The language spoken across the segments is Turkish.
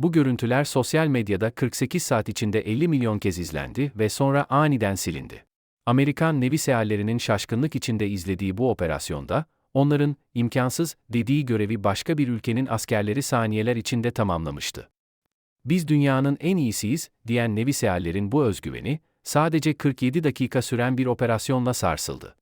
Bu görüntüler sosyal medyada 48 saat içinde 50 milyon kez izlendi ve sonra aniden silindi. Amerikan Nevi seallerinin şaşkınlık içinde izlediği bu operasyonda, onların imkansız dediği görevi başka bir ülkenin askerleri saniyeler içinde tamamlamıştı. Biz dünyanın en iyisiyiz diyen Nevi seallerin bu özgüveni, sadece 47 dakika süren bir operasyonla sarsıldı.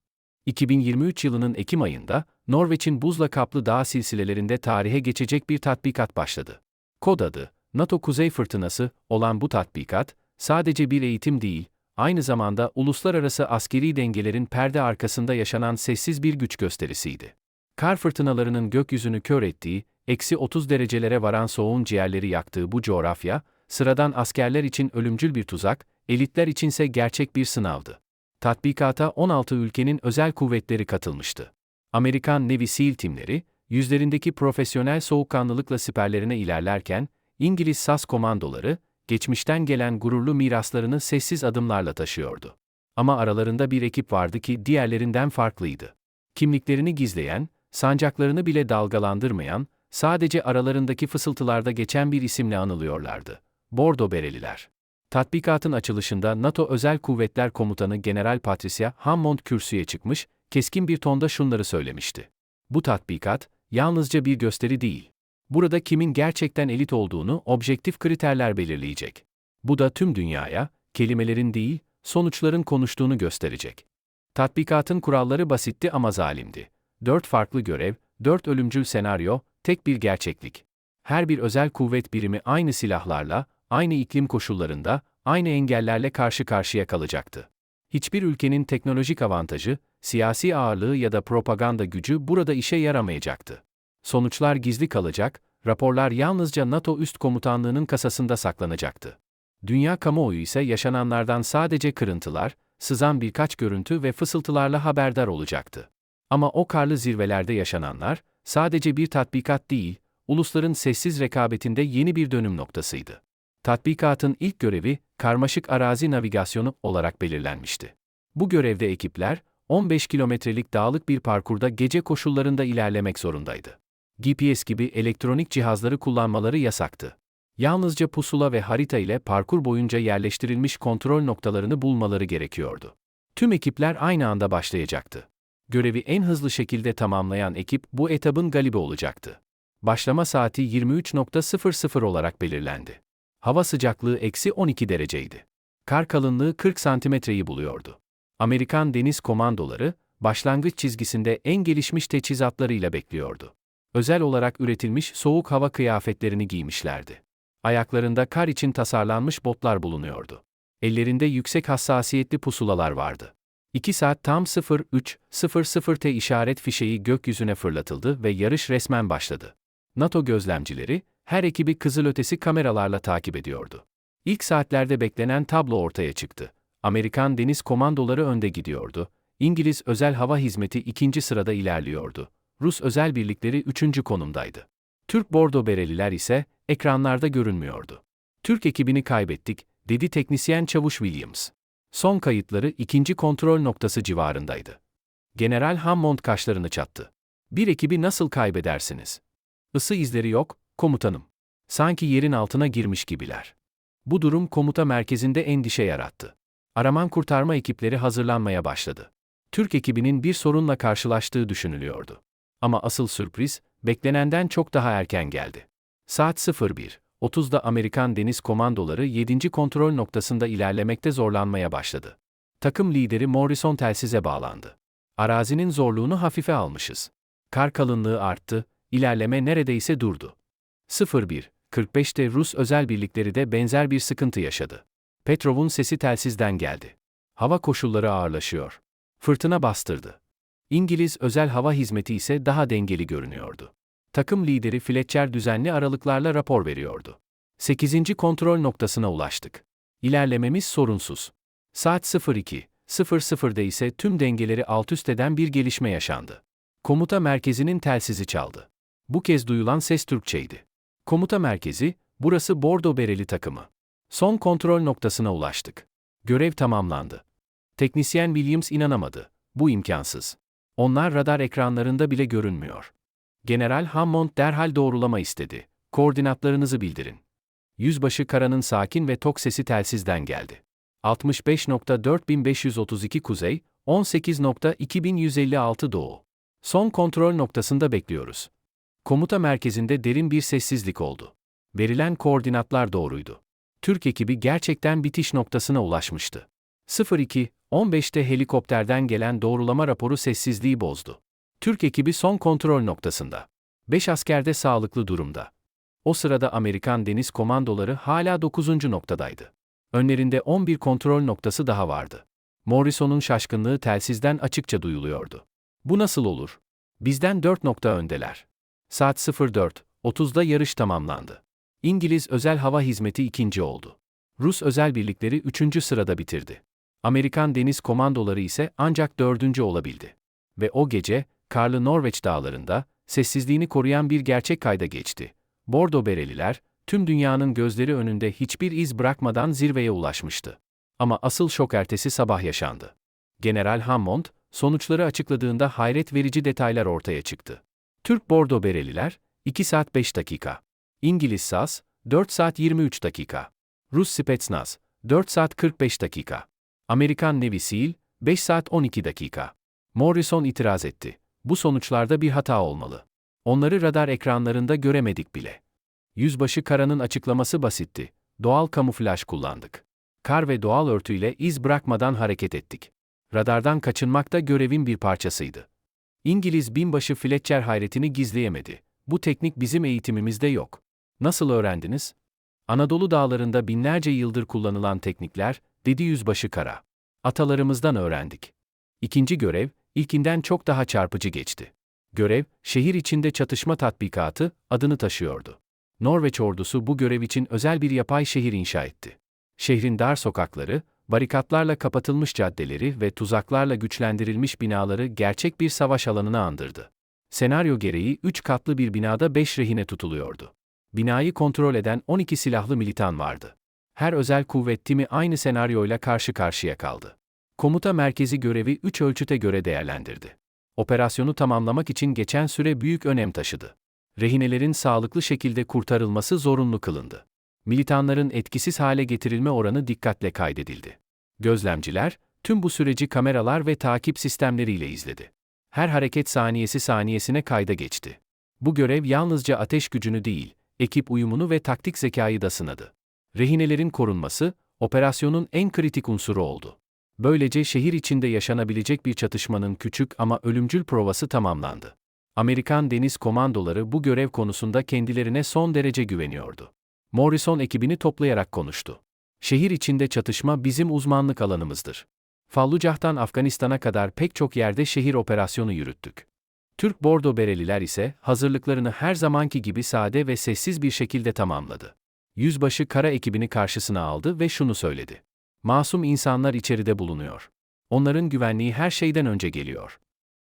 2023 yılının Ekim ayında, Norveç'in buzla kaplı dağ silsilelerinde tarihe geçecek bir tatbikat başladı. Kod adı, NATO Kuzey Fırtınası olan bu tatbikat, sadece bir eğitim değil, aynı zamanda uluslararası askeri dengelerin perde arkasında yaşanan sessiz bir güç gösterisiydi. Kar fırtınalarının gökyüzünü kör ettiği, eksi 30 derecelere varan soğuğun ciğerleri yaktığı bu coğrafya, sıradan askerler için ölümcül bir tuzak, elitler içinse gerçek bir sınavdı. Tatbikata 16 ülkenin özel kuvvetleri katılmıştı. Amerikan Navy SEAL timleri, yüzlerindeki profesyonel soğukkanlılıkla siperlerine ilerlerken, İngiliz SAS komandoları, geçmişten gelen gururlu miraslarını sessiz adımlarla taşıyordu. Ama aralarında bir ekip vardı ki diğerlerinden farklıydı. Kimliklerini gizleyen, sancaklarını bile dalgalandırmayan, sadece aralarındaki fısıltılarda geçen bir isimle anılıyorlardı. Bordo Bereliler. Tatbikatın açılışında NATO Özel Kuvvetler Komutanı General Patricia Hammond kürsüye çıkmış, keskin bir tonda şunları söylemişti. Bu tatbikat, yalnızca bir gösteri değil. Burada kimin gerçekten elit olduğunu objektif kriterler belirleyecek. Bu da tüm dünyaya, kelimelerin değil, sonuçların konuştuğunu gösterecek. Tatbikatın kuralları basitti ama zalimdi. Dört farklı görev, dört ölümcül senaryo, tek bir gerçeklik. Her bir özel kuvvet birimi aynı silahlarla, aynı iklim koşullarında, aynı engellerle karşı karşıya kalacaktı. Hiçbir ülkenin teknolojik avantajı, siyasi ağırlığı ya da propaganda gücü burada işe yaramayacaktı. Sonuçlar gizli kalacak, raporlar yalnızca NATO üst komutanlığının kasasında saklanacaktı. Dünya kamuoyu ise yaşananlardan sadece kırıntılar, sızan birkaç görüntü ve fısıltılarla haberdar olacaktı. Ama o karlı zirvelerde yaşananlar, sadece bir tatbikat değil, ulusların sessiz rekabetinde yeni bir dönüm noktasıydı. Tatbikatın ilk görevi, karmaşık arazi navigasyonu olarak belirlenmişti. Bu görevde ekipler, 15 kilometrelik dağlık bir parkurda gece koşullarında ilerlemek zorundaydı. GPS gibi elektronik cihazları kullanmaları yasaktı. Yalnızca pusula ve harita ile parkur boyunca yerleştirilmiş kontrol noktalarını bulmaları gerekiyordu. Tüm ekipler aynı anda başlayacaktı. Görevi en hızlı şekilde tamamlayan ekip bu etabın galibi olacaktı. Başlama saati 23.00 olarak belirlendi. Hava sıcaklığı eksi 12 dereceydi. Kar kalınlığı 40 santimetreyi buluyordu. Amerikan deniz komandoları, başlangıç çizgisinde en gelişmiş teçhizatlarıyla bekliyordu. Özel olarak üretilmiş soğuk hava kıyafetlerini giymişlerdi. Ayaklarında kar için tasarlanmış botlar bulunuyordu. Ellerinde yüksek hassasiyetli pusulalar vardı. 2 saat tam 03.00T işaret fişeği gökyüzüne fırlatıldı ve yarış resmen başladı. NATO gözlemcileri, her ekibi kızılötesi kameralarla takip ediyordu. İlk saatlerde beklenen tablo ortaya çıktı. Amerikan deniz komandoları önde gidiyordu. İngiliz özel hava hizmeti ikinci sırada ilerliyordu. Rus özel birlikleri üçüncü konumdaydı. Türk bordo bereliler ise ekranlarda görünmüyordu. Türk ekibini kaybettik, dedi teknisyen Çavuş Williams. Son kayıtları ikinci kontrol noktası civarındaydı. General Hammond kaşlarını çattı. Bir ekibi nasıl kaybedersiniz? Isı izleri yok, komutanım. Sanki yerin altına girmiş gibiler. Bu durum komuta merkezinde endişe yarattı. Araman kurtarma ekipleri hazırlanmaya başladı. Türk ekibinin bir sorunla karşılaştığı düşünülüyordu. Ama asıl sürpriz, beklenenden çok daha erken geldi. Saat 01.30'da Amerikan Deniz Komandoları 7. kontrol noktasında ilerlemekte zorlanmaya başladı. Takım lideri Morrison telsize bağlandı. Arazinin zorluğunu hafife almışız. Kar kalınlığı arttı, ilerleme neredeyse durdu. 01.45'te Rus özel birlikleri de benzer bir sıkıntı yaşadı. Petrov'un sesi telsizden geldi. Hava koşulları ağırlaşıyor. Fırtına bastırdı. İngiliz özel hava hizmeti ise daha dengeli görünüyordu. Takım lideri Fletcher düzenli aralıklarla rapor veriyordu. 8. kontrol noktasına ulaştık. İlerlememiz sorunsuz. Saat 02.00'da ise tüm dengeleri alt üst eden bir gelişme yaşandı. Komuta merkezinin telsizi çaldı. Bu kez duyulan ses Türkçeydi. Komuta merkezi, burası Bordo Bereli takımı. Son kontrol noktasına ulaştık. Görev tamamlandı. Teknisyen Williams inanamadı. Bu imkansız. Onlar radar ekranlarında bile görünmüyor. General Hammond derhal doğrulama istedi. Koordinatlarınızı bildirin. Yüzbaşı Kara'nın sakin ve tok sesi telsizden geldi. 65.4532 kuzey, 18.2156 doğu. Son kontrol noktasında bekliyoruz. Komuta merkezinde derin bir sessizlik oldu. Verilen koordinatlar doğruydu. Türk ekibi gerçekten bitiş noktasına ulaşmıştı. 02.15'te helikopterden gelen doğrulama raporu sessizliği bozdu. Türk ekibi son kontrol noktasında. 5 asker de sağlıklı durumda. O sırada Amerikan deniz komandoları hala 9. noktadaydı. Önlerinde 11 kontrol noktası daha vardı. Morrison'un şaşkınlığı telsizden açıkça duyuluyordu. Bu nasıl olur? Bizden 4 nokta öndeler. Saat 04.30'da yarış tamamlandı. İngiliz Özel Hava Hizmeti ikinci oldu. Rus özel birlikleri üçüncü sırada bitirdi. Amerikan deniz komandoları ise ancak dördüncü olabildi. Ve o gece, karlı Norveç dağlarında, sessizliğini koruyan bir gerçek kayda geçti. Bordo Bereliler, tüm dünyanın gözleri önünde hiçbir iz bırakmadan zirveye ulaşmıştı. Ama asıl şok ertesi sabah yaşandı. General Hammond, sonuçları açıkladığında hayret verici detaylar ortaya çıktı. Türk Bordo Bereliler, 2 saat 5 dakika. İngiliz SAS, 4 saat 23 dakika. Rus Spetsnaz, 4 saat 45 dakika. Amerikan Navy SEAL, 5 saat 12 dakika. Morrison itiraz etti. Bu sonuçlarda bir hata olmalı. Onları radar ekranlarında göremedik bile. Yüzbaşı Kara'nın açıklaması basitti. Doğal kamuflaj kullandık. Kar ve doğal örtüyle iz bırakmadan hareket ettik. Radardan kaçınmak da görevin bir parçasıydı. İngiliz binbaşı Fletcher hayretini gizleyemedi. Bu teknik bizim eğitimimizde yok. Nasıl öğrendiniz? Anadolu dağlarında binlerce yıldır kullanılan teknikler, dedi yüzbaşı Kara. Atalarımızdan öğrendik. İkinci görev, ilkinden çok daha çarpıcı geçti. Görev, şehir içinde çatışma tatbikatı, adını taşıyordu. Norveç ordusu bu görev için özel bir yapay şehir inşa etti. Şehrin dar sokakları, barikatlarla kapatılmış caddeleri ve tuzaklarla güçlendirilmiş binaları gerçek bir savaş alanına andırdı. Senaryo gereği 3 katlı bir binada 5 rehine tutuluyordu. Binayı kontrol eden 12 silahlı militan vardı. Her özel kuvvet timi aynı senaryoyla karşı karşıya kaldı. Komuta merkezi görevi 3 ölçüte göre değerlendirdi. Operasyonu tamamlamak için geçen süre büyük önem taşıdı. Rehinelerin sağlıklı şekilde kurtarılması zorunlu kılındı. Militanların etkisiz hale getirilme oranı dikkatle kaydedildi. Gözlemciler, tüm bu süreci kameralar ve takip sistemleriyle izledi. Her hareket saniyesi saniyesine kayda geçti. Bu görev yalnızca ateş gücünü değil, ekip uyumunu ve taktik zekayı da sınadı. Rehinelerin korunması, operasyonun en kritik unsuru oldu. Böylece şehir içinde yaşanabilecek bir çatışmanın küçük ama ölümcül provası tamamlandı. Amerikan deniz komandoları bu görev konusunda kendilerine son derece güveniyordu. Morrison ekibini toplayarak konuştu. Şehir içinde çatışma bizim uzmanlık alanımızdır. Fallujah'tan Afganistan'a kadar pek çok yerde şehir operasyonu yürüttük. Türk Bordo Bereliler ise hazırlıklarını her zamanki gibi sade ve sessiz bir şekilde tamamladı. Yüzbaşı kara ekibini karşısına aldı ve şunu söyledi. Masum insanlar içeride bulunuyor. Onların güvenliği her şeyden önce geliyor.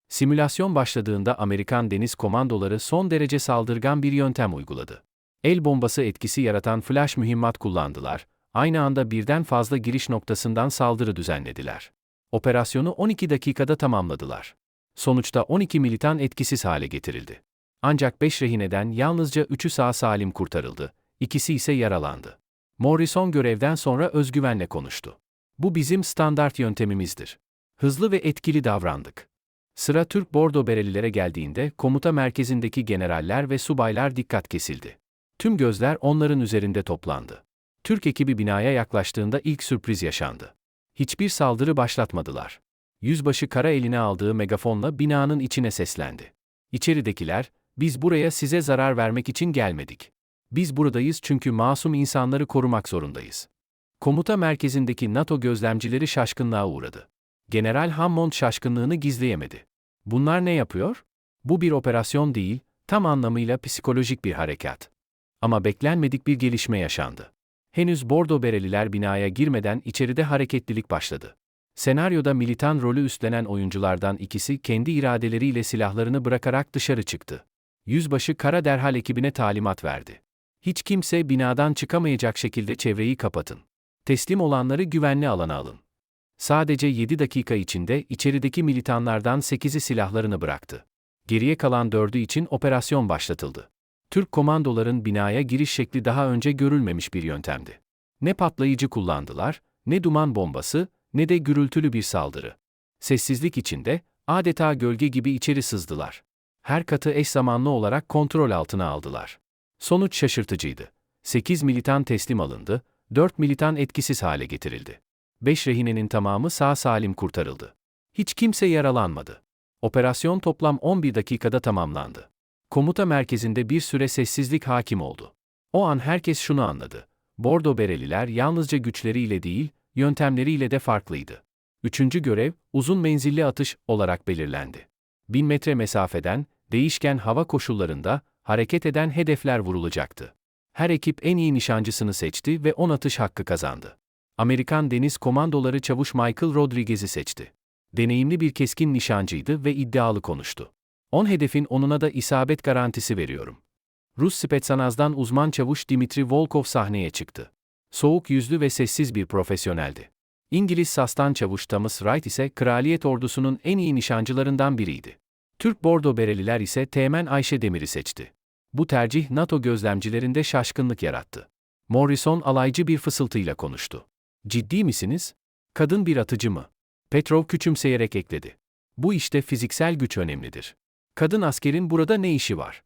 Simülasyon başladığında Amerikan deniz komandoları son derece saldırgan bir yöntem uyguladı. El bombası etkisi yaratan flash mühimmat kullandılar, aynı anda birden fazla giriş noktasından saldırı düzenlediler. Operasyonu 12 dakikada tamamladılar. Sonuçta 12 militan etkisiz hale getirildi. Ancak 5 rehineden yalnızca 3'ü sağ salim kurtarıldı, ikisi ise yaralandı. Morrison görevden sonra özgüvenle konuştu. Bu bizim standart yöntemimizdir. Hızlı ve etkili davrandık. Sıra Türk Bordo Berelilere geldiğinde komuta merkezindeki generaller ve subaylar dikkat kesildi. Tüm gözler onların üzerinde toplandı. Türk ekibi binaya yaklaştığında ilk sürpriz yaşandı. Hiçbir saldırı başlatmadılar. Yüzbaşı kara eline aldığı megafonla binanın içine seslendi. İçeridekiler, biz buraya size zarar vermek için gelmedik. Biz buradayız çünkü masum insanları korumak zorundayız. Komuta merkezindeki NATO gözlemcileri şaşkınlığa uğradı. General Hammond şaşkınlığını gizleyemedi. Bunlar ne yapıyor? Bu bir operasyon değil, tam anlamıyla psikolojik bir harekat. Ama beklenmedik bir gelişme yaşandı. Henüz Bordo Bereliler binaya girmeden içeride hareketlilik başladı. Senaryoda militan rolü üstlenen oyunculardan ikisi kendi iradeleriyle silahlarını bırakarak dışarı çıktı. Yüzbaşı Kara derhal ekibine talimat verdi. Hiç kimse binadan çıkamayacak şekilde çevreyi kapatın. Teslim olanları güvenli alana alın. Sadece 7 dakika içinde içerideki militanlardan 8'i silahlarını bıraktı. Geriye kalan 4'ü için operasyon başlatıldı. Türk komandoların binaya giriş şekli daha önce görülmemiş bir yöntemdi. Ne patlayıcı kullandılar, ne duman bombası, ne de gürültülü bir saldırı. Sessizlik içinde, adeta gölge gibi içeri sızdılar. Her katı eş zamanlı olarak kontrol altına aldılar. Sonuç şaşırtıcıydı. 8 militan teslim alındı, 4 militan etkisiz hale getirildi. 5 rehinenin tamamı sağ salim kurtarıldı. Hiç kimse yaralanmadı. Operasyon toplam 11 dakikada tamamlandı. Komuta merkezinde bir süre sessizlik hakim oldu. O an herkes şunu anladı. Bordo Bereliler yalnızca güçleriyle değil, yöntemleriyle de farklıydı. Üçüncü görev, uzun menzilli atış olarak belirlendi. Bin metre mesafeden, değişken hava koşullarında, hareket eden hedefler vurulacaktı. Her ekip en iyi nişancısını seçti ve 10 atış hakkı kazandı. Amerikan Deniz Komandoları Çavuş Michael Rodriguez'i seçti. Deneyimli bir keskin nişancıydı ve iddialı konuştu. 10 hedefin onuna da isabet garantisi veriyorum. Rus Spetsnaz'dan uzman çavuş Dimitri Volkov sahneye çıktı. Soğuk yüzlü ve sessiz bir profesyoneldi. İngiliz Sastan çavuş Thomas Wright ise kraliyet ordusunun en iyi nişancılarından biriydi. Türk Bordo Bereliler ise Teğmen Ayşe Demir'i seçti. Bu tercih NATO gözlemcilerinde şaşkınlık yarattı. Morrison alaycı bir fısıltıyla konuştu. Ciddi misiniz? Kadın bir atıcı mı? Petrov küçümseyerek ekledi. Bu işte fiziksel güç önemlidir. Kadın askerin burada ne işi var?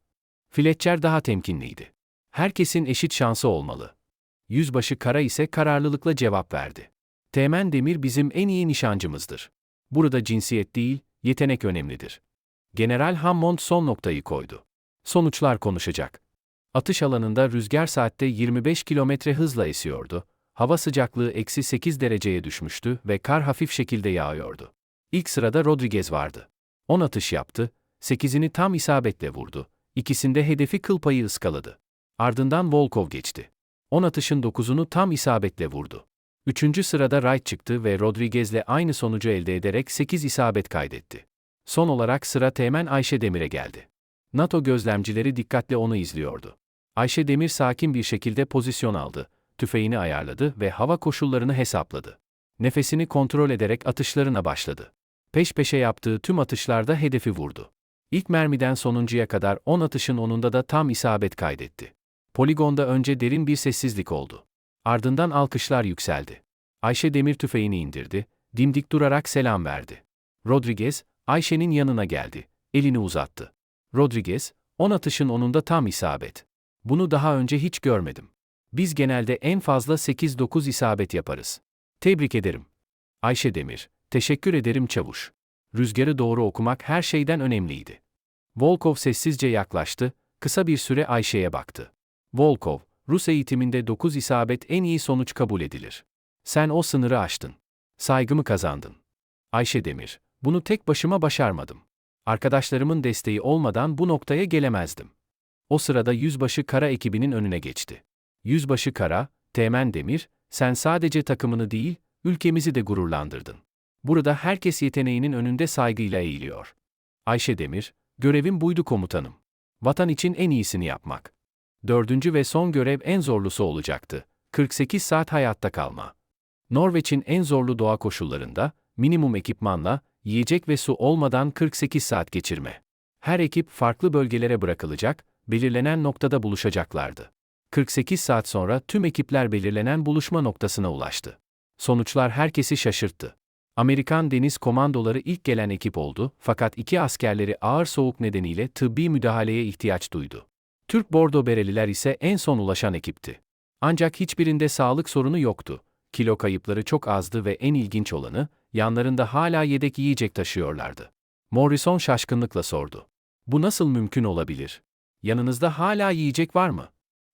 Fletcher daha temkinliydi. Herkesin eşit şansı olmalı. Yüzbaşı Kara ise kararlılıkla cevap verdi. Teğmen Demir bizim en iyi nişancımızdır. Burada cinsiyet değil, yetenek önemlidir. General Hammond son noktayı koydu. Sonuçlar konuşacak. Atış alanında rüzgar saatte 25 kilometre hızla esiyordu, hava sıcaklığı eksi 8 dereceye düşmüştü ve kar hafif şekilde yağıyordu. İlk sırada Rodriguez vardı. 10 atış yaptı, 8'ini tam isabetle vurdu, ikisinde hedefi kıl payı ıskaladı. Ardından Volkov geçti. 10 atışın 9'unu tam isabetle vurdu. Üçüncü sırada Wright çıktı ve Rodriguez'le aynı sonucu elde ederek 8 isabet kaydetti. Son olarak sıra Teğmen Ayşe Demir'e geldi. NATO gözlemcileri dikkatle onu izliyordu. Ayşe Demir sakin bir şekilde pozisyon aldı, tüfeğini ayarladı ve hava koşullarını hesapladı. Nefesini kontrol ederek atışlarına başladı. Peş peşe yaptığı tüm atışlarda hedefi vurdu. İlk mermiden sonuncuya kadar 10 atışın onunda da tam isabet kaydetti. Poligonda önce derin bir sessizlik oldu. Ardından alkışlar yükseldi. Ayşe demir tüfeğini indirdi, dimdik durarak selam verdi. Rodriguez, Ayşe'nin yanına geldi, elini uzattı. Rodriguez, on atışın onunda tam isabet. Bunu daha önce hiç görmedim. Biz genelde en fazla 8-9 isabet yaparız. Tebrik ederim. Ayşe Demir, teşekkür ederim çavuş. Rüzgarı doğru okumak her şeyden önemliydi. Volkov sessizce yaklaştı, kısa bir süre Ayşe'ye baktı. Volkov, Rus eğitiminde 9 isabet en iyi sonuç kabul edilir. Sen o sınırı aştın. Saygımı kazandın. Ayşe Demir, bunu tek başıma başarmadım. Arkadaşlarımın desteği olmadan bu noktaya gelemezdim. O sırada Yüzbaşı Kara ekibinin önüne geçti. Yüzbaşı Kara, Teğmen Demir, sen sadece takımını değil, ülkemizi de gururlandırdın. Burada herkes yeteneğinin önünde saygıyla eğiliyor. Ayşe Demir, görevim buydu komutanım. Vatan için en iyisini yapmak. Dördüncü ve son görev en zorlusu olacaktı. 48 saat hayatta kalma. Norveç'in en zorlu doğa koşullarında, minimum ekipmanla, yiyecek ve su olmadan 48 saat geçirme. Her ekip farklı bölgelere bırakılacak, belirlenen noktada buluşacaklardı. 48 saat sonra tüm ekipler belirlenen buluşma noktasına ulaştı. Sonuçlar herkesi şaşırttı. Amerikan Deniz Komandoları ilk gelen ekip oldu fakat iki askerleri ağır soğuk nedeniyle tıbbi müdahaleye ihtiyaç duydu. Türk Bordo Bereliler ise en son ulaşan ekipti. Ancak hiçbirinde sağlık sorunu yoktu. Kilo kayıpları çok azdı ve en ilginç olanı, yanlarında hala yedek yiyecek taşıyorlardı. Morrison şaşkınlıkla sordu. Bu nasıl mümkün olabilir? Yanınızda hala yiyecek var mı?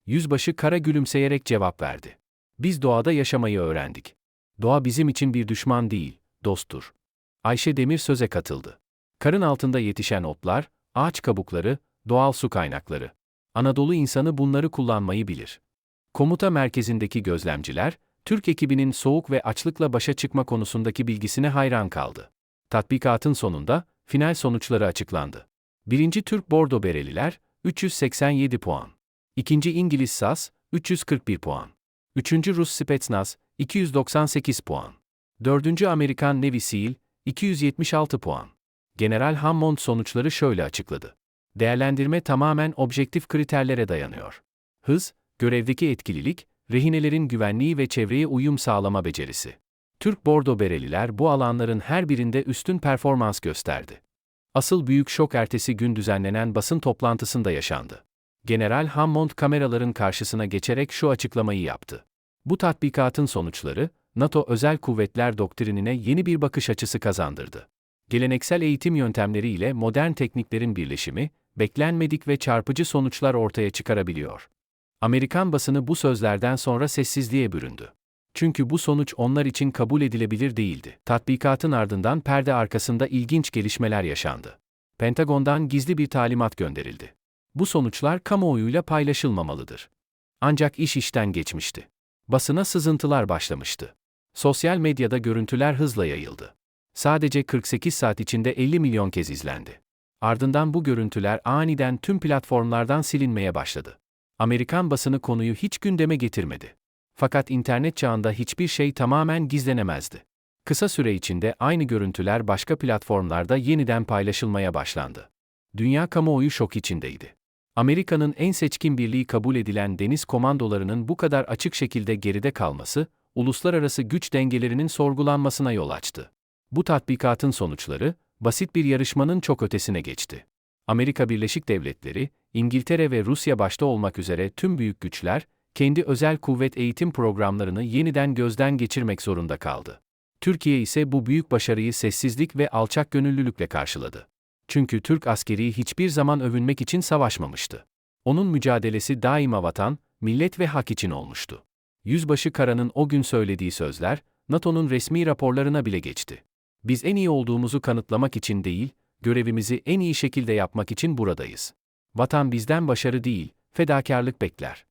Yüzbaşı kara gülümseyerek cevap verdi. Biz doğada yaşamayı öğrendik. Doğa bizim için bir düşman değil, dosttur. Ayşe Demir söze katıldı. Karın altında yetişen otlar, ağaç kabukları, doğal su kaynakları. Anadolu insanı bunları kullanmayı bilir. Komuta merkezindeki gözlemciler, Türk ekibinin soğuk ve açlıkla başa çıkma konusundaki bilgisine hayran kaldı. Tatbikatın sonunda, final sonuçları açıklandı. Birinci Türk Bordo Bereliler, 387 puan. İkinci İngiliz SAS, 341 puan. Üçüncü Rus Spetsnaz, 298 puan. Dördüncü Amerikan Navy SEAL, 276 puan. General Hammond sonuçları şöyle açıkladı. Değerlendirme tamamen objektif kriterlere dayanıyor. Hız, görevdeki etkililik, rehinelerin güvenliği ve çevreye uyum sağlama becerisi. Türk Bordo Bereliler bu alanların her birinde üstün performans gösterdi. Asıl büyük şok ertesi gün düzenlenen basın toplantısında yaşandı. General Hammond kameraların karşısına geçerek şu açıklamayı yaptı. Bu tatbikatın sonuçları, NATO özel kuvvetler doktrinine yeni bir bakış açısı kazandırdı. Geleneksel eğitim yöntemleriyle modern tekniklerin birleşimi, beklenmedik ve çarpıcı sonuçlar ortaya çıkarabiliyor. Amerikan basını bu sözlerden sonra sessizliğe büründü. Çünkü bu sonuç onlar için kabul edilebilir değildi. Tatbikatın ardından perde arkasında ilginç gelişmeler yaşandı. Pentagon'dan gizli bir talimat gönderildi. Bu sonuçlar kamuoyuyla paylaşılmamalıdır. Ancak iş işten geçmişti. Basına sızıntılar başlamıştı. Sosyal medyada görüntüler hızla yayıldı. Sadece 48 saat içinde 50 milyon kez izlendi. Ardından bu görüntüler aniden tüm platformlardan silinmeye başladı. Amerikan basını konuyu hiç gündeme getirmedi. Fakat internet çağında hiçbir şey tamamen gizlenemezdi. Kısa süre içinde aynı görüntüler başka platformlarda yeniden paylaşılmaya başlandı. Dünya kamuoyu şok içindeydi. Amerika'nın en seçkin birliği kabul edilen deniz komandolarının bu kadar açık şekilde geride kalması, uluslararası güç dengelerinin sorgulanmasına yol açtı. Bu tatbikatın sonuçları, basit bir yarışmanın çok ötesine geçti. Amerika Birleşik Devletleri, İngiltere ve Rusya başta olmak üzere tüm büyük güçler, kendi özel kuvvet eğitim programlarını yeniden gözden geçirmek zorunda kaldı. Türkiye ise bu büyük başarıyı sessizlik ve alçak gönüllülükle karşıladı. Çünkü Türk askeri hiçbir zaman övünmek için savaşmamıştı. Onun mücadelesi daima vatan, millet ve hak için olmuştu. Yüzbaşı Kara'nın o gün söylediği sözler, NATO'nun resmi raporlarına bile geçti. Biz en iyi olduğumuzu kanıtlamak için değil, görevimizi en iyi şekilde yapmak için buradayız. Vatan bizden başarı değil, fedakarlık bekler.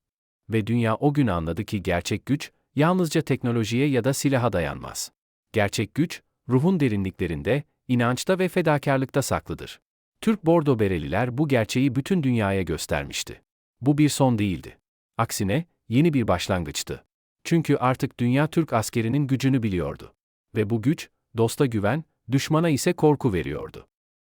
Ve dünya o gün anladı ki gerçek güç, yalnızca teknolojiye ya da silaha dayanmaz. Gerçek güç, ruhun derinliklerinde, inançta ve fedakarlıkta saklıdır. Türk Bordo Bereliler bu gerçeği bütün dünyaya göstermişti. Bu bir son değildi. Aksine, yeni bir başlangıçtı. Çünkü artık dünya Türk askerinin gücünü biliyordu. Ve bu güç, dosta güven, düşmana ise korku veriyordu.